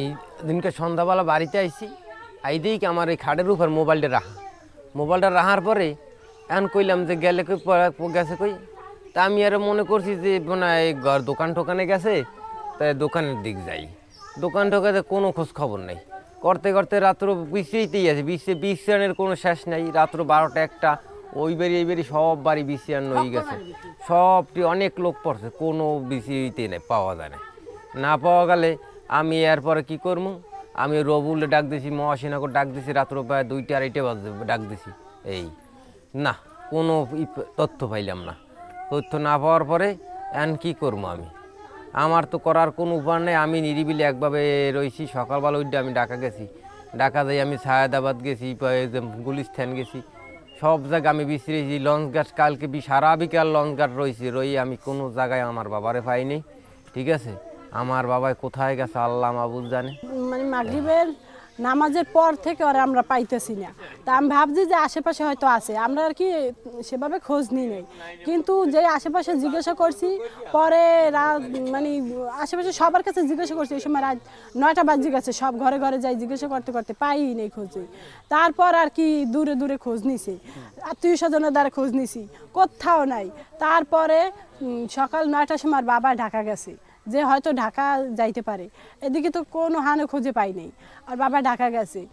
এই দিনকে সন্ধ্যাবেলা বাড়িতে আইছি আই দিই কি আমার এই খাটের উপর মোবাইলটা রাখা। মোবাইলটা রাখার পরে এখন কইলাম যে গেলে কই গেছে কই? তা আমি আর মনে করছি যে মানে এই ঘর দোকান টোকানে গেছে তাই দোকানের দিক যাই। দোকান টোকাতে কোনো খোঁজ খবর নেই। করতে করতে রাত্র বৃষ্টিতেই আছে বৃষ্টি বৃষ্টিয়ানের কোনো শেষ নাই। রাত্র বারোটা একটা ওই বাড়ি এই বাড়ি সব বাড়ি বৃষ্টিয়ান হয়ে গেছে। সবটি অনেক লোক পড়ছে কোনো বৃষ্টিতে নেই পাওয়া যায় না না পাওয়া গেলে আমি এরপরে কি করব আমি রবুলে ডাক দিছি মহাসিনাকে ডাক দিছি, রাত্র প্রায় দুইটা আড়াইটে বাজে ডাক দিছি। এই, না, কোনো তথ্য পাইলাম না। তথ্য না পাওয়ার পরে এখন কি করব আমি? আমার তো করার কোনো উপায় নেই, আমি নিরিবিলি একভাবে রয়েছি সকালবেলা উঠে আমি ঢাকা গেছি। ঢাকা যাই আমি সায়দাবাদ গেছি গুলিস্থান গেছি। সব জায়গায় আমি বিশ্রেছি লঞ্চ ঘাট কালকে সারা বিকাল লঞ্চ ঘাট রয়েছি রই আমি কোনো জায়গায় আমার বাবারে পাইনি, ঠিক আছে? আমার বাবাই কোথায় গেছে আল্লাহ মাবুদ জানে। মানে মাগরিবের নামাজের পর থেকে ওরা আমরা পাইতেছি না। তা আমি ভাবছি যে আশেপাশে হয়তো আছে। আমরা আর কি সেভাবে খোঁজ নিই নাই। কিন্তু যে আশেপাশে জিজ্ঞাসা করছি, পরে রাত মানে আশেপাশে সবার কাছে জিজ্ঞাসা করছি। এই সময় রাত নয়টা বাজে গেছে, সব ঘরে ঘরে যাই জিজ্ঞাসা করতে করতে পাই নেই খোঁজে। তারপর আর কি দূরে দূরে খোঁজ নিছি। আত্মীয় স্বজনের দ্বারা খোঁজ নিছি, কোথাও নাই। তারপরে সকাল নয়টার সময় আর বাবা ঢাকা গেছে। যে হয়তো ঢাকা যাইতে পারে। এদিকে তো কোনো হানে খুঁজে পাই নাই। আর বাবা ঢাকা গেছে।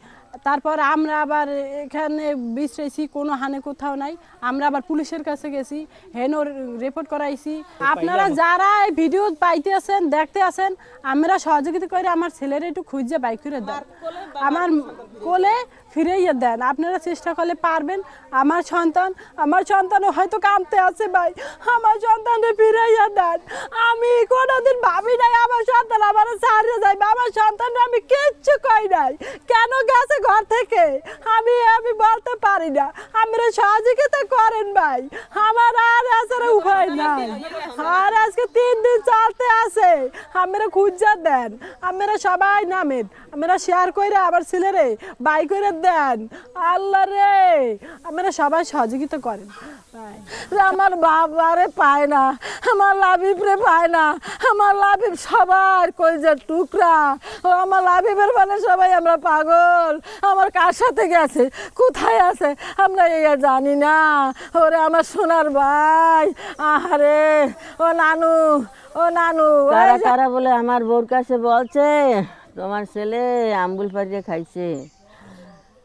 তারপর আমরা আবার এখানে বিশ্রেছি কোনো হানে কোথাও নাই। আমরা আবার পুলিশের কাছে গেছি হেনো রিপোর্ট করাইছি। আপনারা যারা এই ভিডিও পাইতে আছেন দেখতে আছেন আমরা সহযোগিতা করে আমার ছেলের একটু খুঁজে বাইক করে দেন। আমার কোলে ফিরাইয়া দেন। আপনারা চেষ্টা করলে পারবেন। আমার সন্তান আমার সন্তানও হয়তো কামতে আছে ভাই। আমার সন্তানকে ফিরাইয়া দেন। আমি কোনোদিন ভাবি নাই আমার সন্তান আমার ছাড়িয়ে যাই আমার সন্তানরা আমি কিচ্ছু কই নাই। কেন গেছে ঘর থেকে। আমি আমি বলতে পারি না। আমরা সহযোগিতা করেন ভাই। আমার আর আসার উপায় নাই। আর আজকে তিন দিন চলতে আছে। আমরা খুঁজা দেন। আমরা সবাই নামেন। আমরা শেয়ার করে ছেলে ছেলেরে বাই করে দেন। আল্লাহ রে! আমরা সবাই সহযোগিতা করেন। আমার বাবারে পায় না, আমার লাবিবরে পায় না, আমার লাবিব সবার কলজার টুকরা। ও আমার লাবিবের মানে সবাই আমরা পাগল। আমার কার সাথে গেছে? কোথায় আছে? আমরা এই জানি না। ওরে আমার সোনার ভাই। আহারে, ও নানু ও নানু কারা কারা বলে, আমার বউর কাছে বলছে, তোমার ছেলে আম্বুল পাড়িয়ে খাইছে।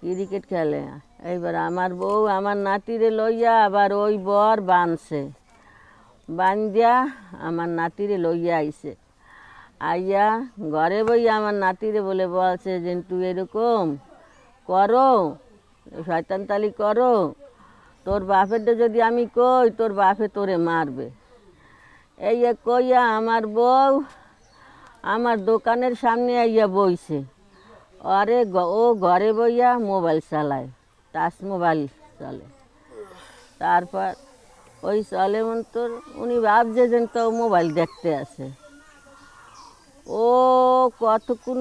ক্রিকেট খেলে? এইবার আমার বউ আমার নাতিরে লইয়া আবার ওই বর বানছে। বান্দিয়া আমার নাতিরে লইয়া আইছে। আইয়া ঘরে বই আমার নাতিরে বলে বলছে যে, তুই এরকম করো শয়তানতালি করো। তোর বাপেরটা যদি আমি কই, তোর বাপে তোরে মারবে। এই কইয়া আমার বউ আমার দোকানের সামনে আইয়া বইছে। আরে ও ঘরে বইয়া মোবাইল চালায়। টাচ মোবাইল চলে। তারপর ওই চলে তোর উনি ভাবছে যে তো মোবাইল দেখতে আছে ও কতক্ষণ,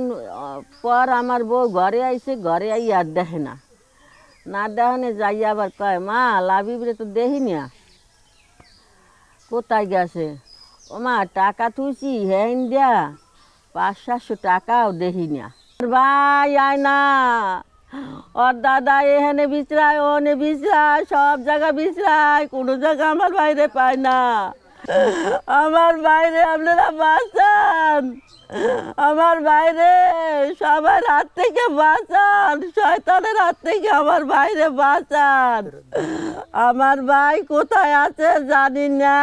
পর আমার বউ ঘরে আইছে, ঘরে আই আর দেখে না। না দেখনে যাই আবার কয়, মা লাভিবরে তো দেখি না। কোথায় গেছে? ও মা, টাকা তুইছি হ্যাঁ দিয়া পাঁচ সাতশো টাকাও দেখি না। ভাই, আয় না। ওর দাদা এখানে বিচরায় ওনে বিচরায় সব জায়গা বিচরায় কোনো জায়গা আমার বাইরে পায় না। আমার বাইরে আপনারা বাঁচান। আমার বাইরে সবার হাত থেকে বাঁচান, শয়তানের হাত থেকে আমার বাইরে বাঁচান। আমার ভাই কোথায় আছে জানি না।